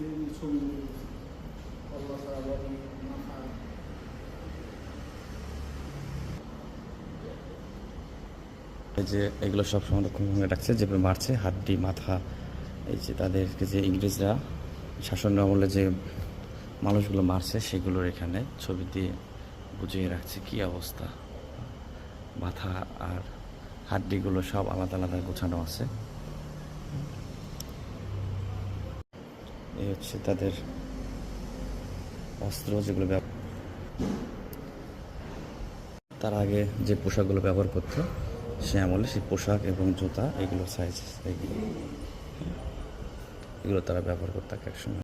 এই যে এগুলো সব সংরক্ষণ করে রাখছে যেভাবে মারছে, হাড্ডি, মাথা, এই যে তাদেরকে যে ইংরেজরা শাসন আমলে যে মানুষগুলো মারছে, সেগুলোর এখানে ছবি দিয়ে বুঝিয়ে রাখছে কি অবস্থা। মাথা আর হাড্ডিগুলো সব আলাদা আলাদা গোছানো আছে। এই হচ্ছে তাদের অস্ত্র যেগুলো তার আগে যে পোশাকগুলো ব্যবহার করতো, সে আমলে সেই পোশাক এবং জুতা এগুলো সাইজ এগুলো এগুলো তারা ব্যবহার করতো এক সময়।